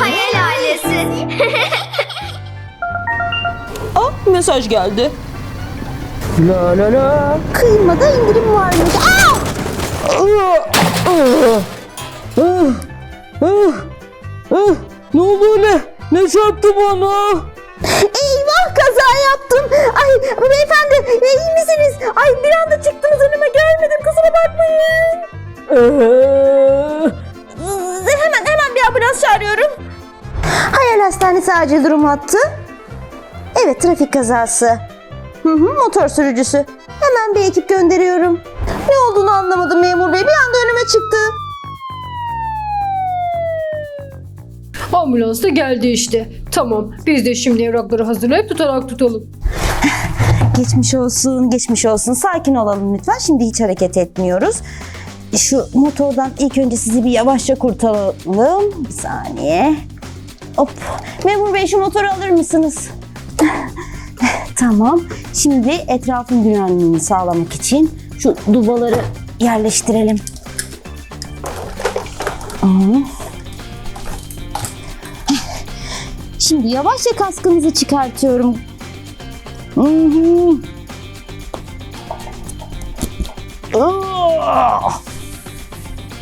Hayal ailesi. Ah mesaj geldi. La la la. Kıymada indirim var mı? Aa! Ne oldu ne? Ne çarptı bana? Eyvah kaza yaptım. Ay beyefendi iyi misiniz? Ay bir anda çıktınız önüme görmedim kusura bakmayın. Hastanesi acil durum hattı. Evet trafik kazası. Hı hı, motor sürücüsü. Hemen bir ekip gönderiyorum. Ne olduğunu anlamadım memur bey. Bir anda önüme çıktı. Ambulans da geldi işte. Tamam biz de şimdi evrakları hazırlayıp tutarak tutalım. Geçmiş olsun, geçmiş olsun. Sakin olalım lütfen. Şimdi hiç hareket etmiyoruz. Şu motordan ilk önce sizi bir yavaşça kurtaralım. Bir saniye. Hop. Memur bey şu motoru alır mısınız? tamam. Şimdi etrafın güvenliğini sağlamak için şu dubaları yerleştirelim. Şimdi yavaşça kaskınızı çıkartıyorum.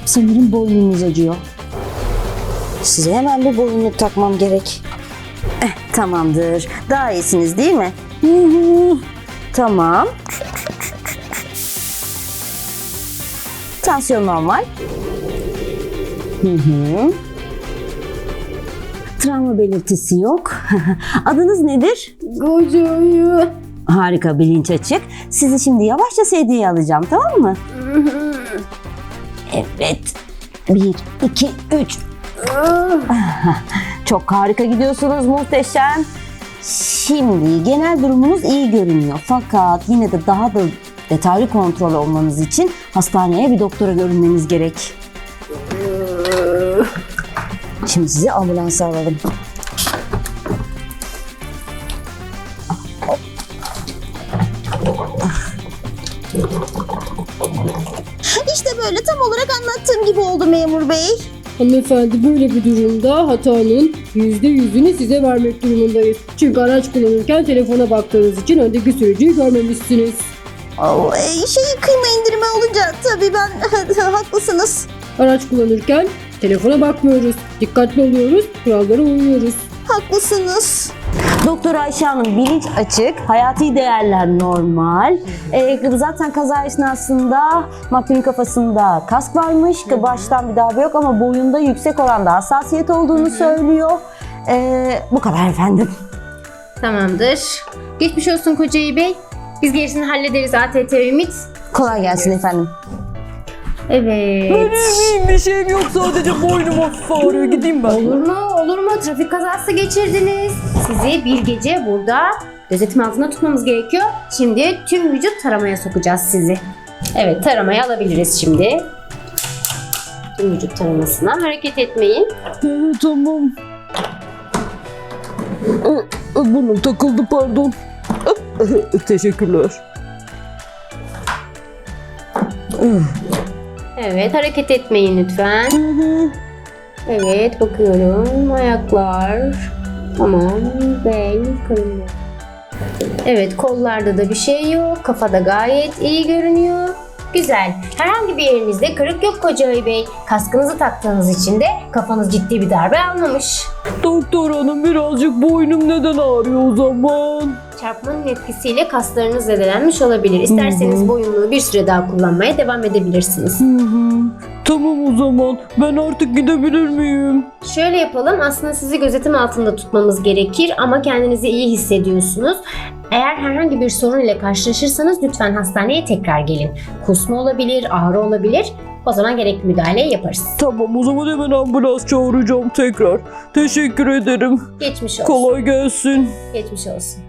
Sanırım boynunuz acıyor. Size hemen bir boyunluk takmam gerek. Eh, tamamdır. Daha iyisiniz değil mi? Tamam. Tansiyon normal. Hı hı. Travma belirtisi yok. Adınız nedir? Kocayı. Harika bilinç açık. Sizi şimdi yavaşça sedyeye alacağım tamam mı? Evet. Bir, iki, üç. Çok harika gidiyorsunuz muhteşem. Şimdi genel durumunuz iyi görünüyor. Fakat yine de daha da detaylı kontrol olmanız için hastaneye bir doktora görünmeniz gerek. Şimdi sizi ambulansa alalım. İşte böyle tam olarak anlattığım gibi oldu memur bey. Hanımefendi böyle bir durumda hatanın %100'ünü size vermek durumundayız. Çünkü araç kullanırken telefona baktığınız için öndeki sürücüyü görmemişsiniz. Oo, e, şeyi kıyma indirimi olunca tabii ben haklısınız. Araç kullanırken telefona bakmıyoruz. Dikkatli oluyoruz, kurallara uyuyoruz. Haklısınız. Doktor Ayşe Hanım bilinç açık, hayati değerler normal. Ee, zaten kaza esnasında makbulün kafasında kask varmış, baştan bir darbe yok ama boyunda yüksek oranda hassasiyet olduğunu söylüyor. Ee, bu kadar efendim. Tamamdır. Geçmiş olsun Kocayı Bey. Biz gerisini hallederiz ATT Ümit. Kolay gelsin efendim. Evet. benim iyiyim bir şeyim yok sadece boynum hafif ağrıyor gideyim ben. Olur mu? Olur mu? Trafik kazası geçirdiniz. Sizi bir gece burada gözetim altında tutmamız gerekiyor. Şimdi tüm vücut taramaya sokacağız sizi. Evet taramaya alabiliriz şimdi. Tüm vücut taramasına hareket etmeyin. Ee, tamam. Burnum takıldı pardon. Teşekkürler. Evet hareket etmeyin lütfen. Evet bakıyorum. Ayaklar. Tamam. Bel, karın. Evet kollarda da bir şey yok. Kafada gayet iyi görünüyor. Güzel. Herhangi bir yerinizde kırık yok Kocaeli Bey. Kaskınızı taktığınız için de kafanız ciddi bir darbe almamış. Doktor hanım birazcık boynum neden ağrıyor o zaman? Çarpmanın etkisiyle kaslarınız zedelenmiş olabilir. İsterseniz boyunluğu bir süre daha kullanmaya devam edebilirsiniz. Hı hı. Tamam o zaman ben artık gidebilir miyim? Şöyle yapalım. Aslında sizi gözetim altında tutmamız gerekir ama kendinizi iyi hissediyorsunuz. Eğer herhangi bir sorun ile karşılaşırsanız lütfen hastaneye tekrar gelin. Kusma olabilir, ağrı olabilir. O zaman gerekli müdahaleyi yaparız. Tamam o zaman hemen ambulans çağıracağım tekrar. Teşekkür ederim. Geçmiş olsun. Kolay gelsin. Geçmiş olsun.